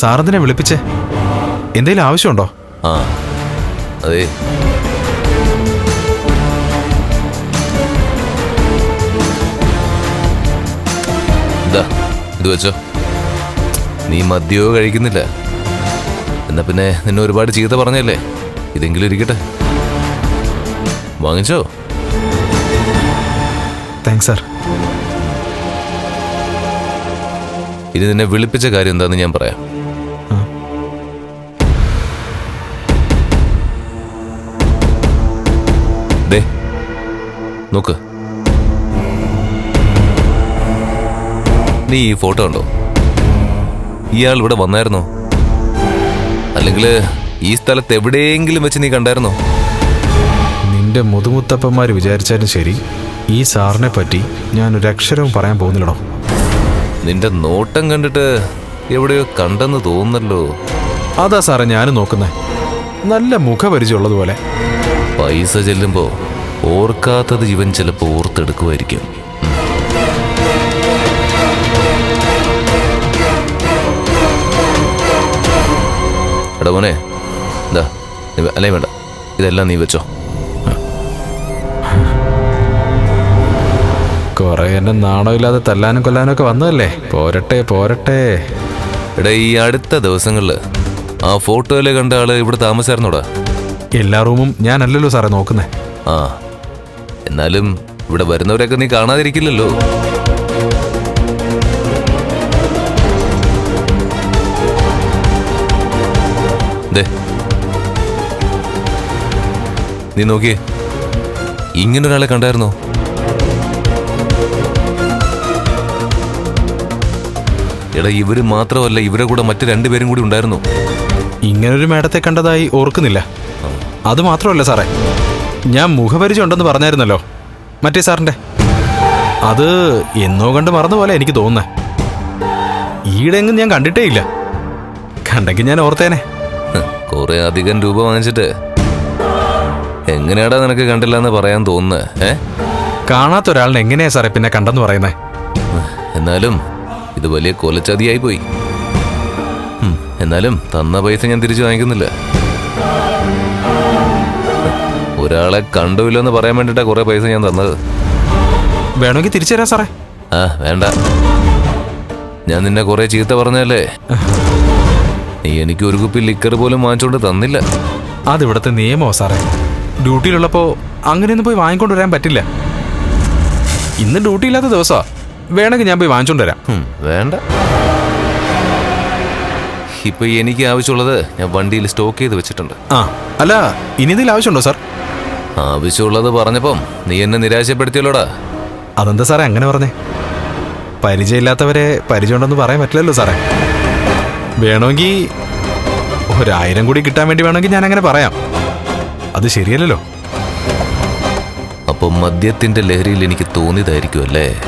സാറെന്തിനെ വിളിപ്പിച്ചേ. എന്തെങ്കിലും ആവശ്യമുണ്ടോ? ആ അതെ. ഇതാ ഇത് വെച്ചോ. നീ മദ്യമോ കഴിക്കുന്നില്ല. എന്നാ പിന്നെ നിന്നെ ഒരുപാട് ചീത്ത പറഞ്ഞല്ലേ? ഇതെങ്കിലും ഇരിക്കട്ടെ. വാങ്ങിച്ചോ? താങ്ക്സ് സാർ ഇനി നിന്നെ വിളിപ്പിച്ച കാര്യം എന്താണെന്ന് ഞാൻ പറയാം. നോക്ക്. നീ ഈ ഫോട്ടോ ഉണ്ടോ ഇയാൾ ഇവിടെ വന്നായിരുന്നോ? അല്ലെങ്കിൽ ഈ സ്ഥലത്ത് എവിടെയെങ്കിലും വെച്ച് നീ കണ്ടായിരുന്നോ? നിന്റെ മുതുമുത്തപ്പന്മാർ വിചാരിച്ചാലും ശരി ഈ സാറിനെ പറ്റി ഞാൻ ഒരു അക്ഷരവും പറയാൻ പോകുന്നില്ലടോ. നിന്റെ നോട്ടം കണ്ടിട്ട് എവിടെയോ കണ്ടെന്ന് തോന്നുന്നല്ലോ. അതാ സാറേ ഞാനും നോക്കുന്നേ. നല്ല മുഖപരിചയമുള്ളതുപോലെ. പൈസ ചെല്ലുമ്പോ ഓർക്കാത്തത് ഇവൻ ചിലപ്പോൾ ഓർത്തെടുക്കുമായിരിക്കും. എടാ മോനെ എന്താ അല്ലേ വേണ്ട ഇതെല്ലാം നീ വെച്ചോ. കുറെ എന്നെ നാണമില്ലാതെ തല്ലാനും കൊല്ലാനും ഒക്കെ വന്നതല്ലേ? പോരട്ടെ പോരട്ടെ. എടാ ഈ അടുത്ത ദിവസങ്ങളിൽ ആ ഫോട്ടോയിലെ കണ്ട ആൾ ഇവിടെ താമസിച്ചായിരുന്നോടാ എല്ലാ റൂമും ഞാനല്ലല്ലോ സാറേ നോക്കുന്നേ. ആ. എന്നാലും ഇവിടെ വരുന്നവരൊക്കെ നീ കാണാതിരിക്കില്ലല്ലോ. നീ നോക്കിയേ ഇങ്ങനൊരാളെ കണ്ടായിരുന്നോ? എടാ ഇവർ മാത്രമല്ല ഇവരെ കൂടെ മറ്റു രണ്ടുപേരും കൂടി ഉണ്ടായിരുന്നു? ഇങ്ങനൊരു മേഡത്തെ കണ്ടതായി ഓർക്കുന്നില്ല. അത് മാത്രമല്ല സാറേ. ഞാൻ മുഖപരിചയം ഉണ്ടെന്ന് പറഞ്ഞായിരുന്നല്ലോ. മറ്റേ സാറിന്റെ അത് എന്നോ കണ്ട് മറന്ന പോലെ എനിക്ക് തോന്നുന്നേ. ഈടെങ്ങും ഞാൻ കണ്ടിട്ടേ ഇല്ല കണ്ടെങ്കിൽ ഞാൻ ഓർത്തേനെ. കുറേ അധികം രൂപ വാങ്ങിച്ചിട്ട്. എങ്ങനെയാടാ നിനക്ക് കണ്ടില്ല എന്ന് പറയാൻ തോന്നുന്നത് ഏ? കാണാത്ത ഒരാളിനെ എങ്ങനെയാ സാറേ പിന്നെ കണ്ടെന്ന് പറയുന്നേ? എന്നാലും ഇത് വലിയ കൊലച്ചതിയായി പോയി. എന്നാലും തന്ന പൈസ ഞാൻ തിരിച്ചു വാങ്ങിക്കുന്നില്ല. ഒരാളെ കണ്ടുമില്ലെന്ന് പറയാൻ വേണ്ടിട്ടാ കുറെ പൈസ ഞാൻ തന്നത്. വേണമെങ്കിൽ തിരിച്ചു തരാം സാറേ. ആ വേണ്ട. ഞാൻ നിന്നെ കുറെ ചീത്ത പറഞ്ഞല്ലേ നീ എനിക്ക് ഒരു കുപ്പി ലിക്കർ പോലും വാങ്ങിച്ചോണ്ട് തന്നില്ല. അത് നിയമോ നിയമമോ സാറേ? ഡ്യൂട്ടിയിലുള്ളപ്പോ അങ്ങനെയൊന്നും പോയി വാങ്ങിക്കൊണ്ട് വരാൻ പറ്റില്ല. ഇന്ന് ഡ്യൂട്ടി ഇല്ലാത്ത ദിവസമാ വേണമെങ്കിൽ ഞാൻ പോയി വാങ്ങിച്ചോണ്ട് വരാം. വേണ്ട. ഇപ്പൊ എനിക്ക് ആവശ്യമുള്ളത് ഞാൻ വണ്ടിയിൽ സ്റ്റോക്ക് ചെയ്ത് വെച്ചിട്ടുണ്ട്. ആ അല്ല ഇനി എന്തെങ്കിലും ആവശ്യമുണ്ടോ സാർ? ആവശ്യമുള്ളത് പറഞ്ഞപ്പം നീ എന്നെ നിരാശപ്പെടുത്തിയല്ലോടാ? അതെന്താ സാറേ അങ്ങനെ പറഞ്ഞേ? പരിചയമില്ലാത്തവരെ പരിചയമുണ്ടെന്ന് പറയാൻ പറ്റില്ലല്ലോ സാറേ. വേണമെങ്കിൽ ഒരായിരം കൂടി കിട്ടാൻ വേണ്ടി വേണമെങ്കിൽ ഞാൻ അങ്ങനെ പറയാം. അത് ശരിയല്ലല്ലോ. അപ്പം മദ്യത്തിന്റെ ലഹരിയിൽ എനിക്ക് തോന്നിയതായിരിക്കും അല്ലേ